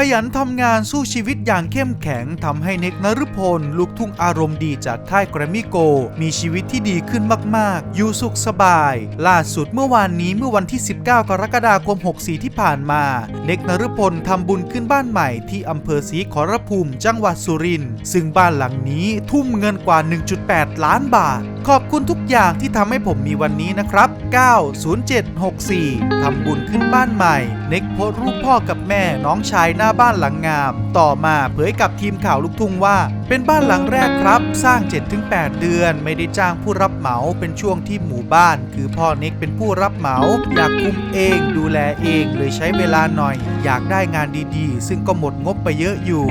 ขยันทำงานสู้ชีวิตอย่างเข้มแข็งทำให้เน็กนฤพล ลูกทุ่งอารมณ์ดีจากค่ายแกรมมี่โก มีชีวิตที่ดีขึ้นมาก ๆ อยู่สุขสบาย ล่าสุดเมื่อวานนี้เมื่อวันที่ 19 กรกฎาคม 64 ที่ผ่านมา เน็กนฤพลทำบุญขึ้นบ้านใหม่ที่อำเภอศรีขอรภูมิ จังหวัดสุรินทร์ซึ่งบ้านหลังนี้ทุ่มเงินกว่า 1.8 ล้านบาท ขอบคุณทุกอย่างที่ทำให้ผมมีวันนี้นะครับ 90764ทำบุญขึ้นบ้านใหม่ เน็กโพสรูปพ่อกับแม่น้องชายหน้าบ้านหลังงาม ต่อมาเผยกับทีมข่าวลูกทุ่งว่า เป็นบ้านหลังแรกครับ สร้าง 7-8 เดือน ไม่ได้จ้างผู้รับเหมาเป็นช่วงที่หมู่บ้าน คือพ่อเน็กเป็นผู้รับเหมาอยากคุมเองดูแลเองเลยใช้เวลาหน่อย อยากได้งานดีๆ ซึ่งก็หมดงบไปเยอะอยู่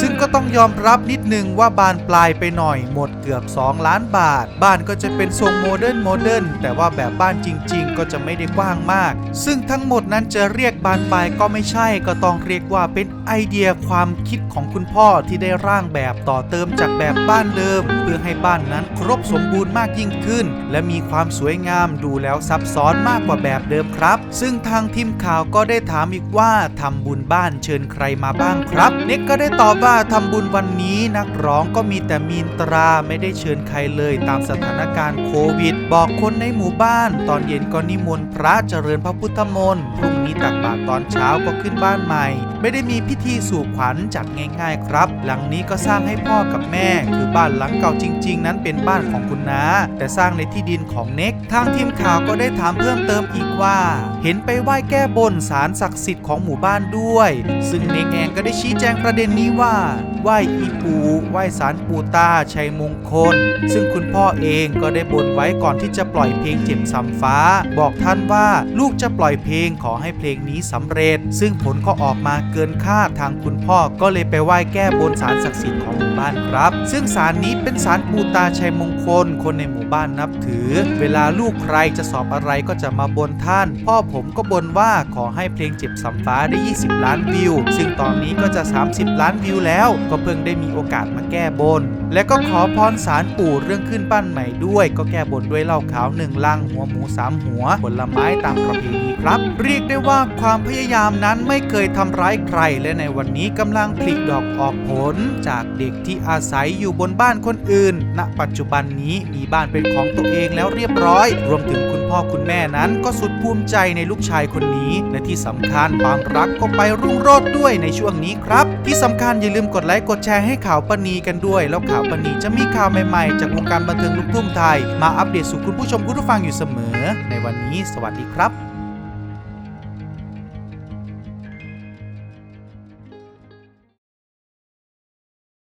ซึ่งก็ต้องยอมรับนิดนึงว่าบานปลายไปหน่อยหมดเกือบ 2 ล้านบาท บ้านก็จะเป็นทรงโมเดิร์นโมเดิร์นแต่ว่าแบบบ้านจริง ๆ ก็จะไม่ได้กว้างมาก ซึ่งทั้งหมดนั้นจะเรียกบานปลายก็ไม่ใช่ก็ต้องเรียกว่าเป็นไอเดียความคิดของคุณพ่อที่ได้ร่างแบบต่อเติมจากแบบบ้านเดิม เพื่อให้บ้านนั้นครบสมบูรณ์มากยิ่งขึ้น และมีความสวยงามดูแล้วซับซ้อนมากกว่าแบบเดิมครับ ซึ่งทางทีมข่าวก็ได้ถามอีกว่าทำบุญบ้านเชิญใครมาบ้างครับเน็กก็ได้ตอบว่าทำบุญวันนี้นักร้องก็มีแต่มีนตราไม่ได้เชิญใครเลยตามสถานการณ์โควิด บอกคนในหมู่บ้าน ตอนเย็นก็นิมนต์พระเจริญพระพุทธมนต์พรุ่งนี้ตักบาตรตอนเช้าก็ขึ้นบ้านใหม่ ไม่ได้มีีพิธีสู่ขวัญจัดง่ายๆครับ หลังนี้ก็สร้างให้พ่อกับแม่ คือบ้านหลังเก่าจริง ๆ นั้นเป็นบ้านของคุณนา แต่สร้างในที่ดินของเน็ก ทางทีมข่าวก็ได้ถามเพิ่มเติมอีกว่า เห็นไปไหว้แก้บนศาลศักดิ์สิทธิ์ของหมู่บ้านด้วย ซึ่งเน็กเองก็ได้ชี้แจงประเด็นนี้ว่า ไหว้อีปูไหว้สารปูตาชัยมงคล ซึ่งคุณพ่อเองก็ได้บนไว้ก่อนที่จะปล่อยเพลงเจ็บสำฟ้า บอกท่านว่าลูกจะปล่อยเพลงขอให้เพลงนี้สำเร็จ ซึ่งผลก็ออกมาเกินคาทางคุณพ่อก็เลยไปไหว้แก้บนสารศักดิ์สิทธิ์ของหมู่บ้านครับ ซึ่งสารนี้เป็นสารปูตาชัยมงคล คนในหมู่บ้านนับถือ เวลาลูกใครจะสอบอะไรก็จะมาบนท่าน พ่อผมก็บนว่าขอให้เพลงเจ็บสำฟ้าได้ 20 ล้านวิว ซึ่งตอนนี้ก็จะ 30 ล้านวิวแล้ว ก็เพิ่งได้มีโอกาสมาแก้บน และก็ขอพรสารปู่เรื่องขึ้นบ้านใหม่ด้วย ก็แก้บนด้วยเหล้าขาวหนึ่งลัง หัวหมูสามหัว ผลไม้ตามประเพณีครับ เรียกได้ว่าความพยายามนั้นไม่เคยทำร้ายใครรและในวันนี้กำลังผลิดอกออกผล จากเด็กที่อาศัยอยู่บนบ้านคนอื่น ณ ปัจจุบันนี้มีบ้านเป็นของตัวเองแล้วเรียบร้อย รวมถึงคุณพ่อคุณแม่นั้นก็สุดภูมิใจในลูกชายคนนี้ และที่สำคัญความรักก็ไปรุ่งโรจน์ด้วยในช่วงนี้ครับ ที่สำคัญอย่าลืมกดไลค์กดแชร์ให้ข่าวปณีกันด้วย แล้วข่าวปณีจะมีข่าวใหม่ๆ จากวงการบันเทิงลูกทุ่งไทย มาอัปเดตสู่คุณผู้ชมคุณผู้ฟังอยู่เสมอ ในวันนี้ สวัสดีครับ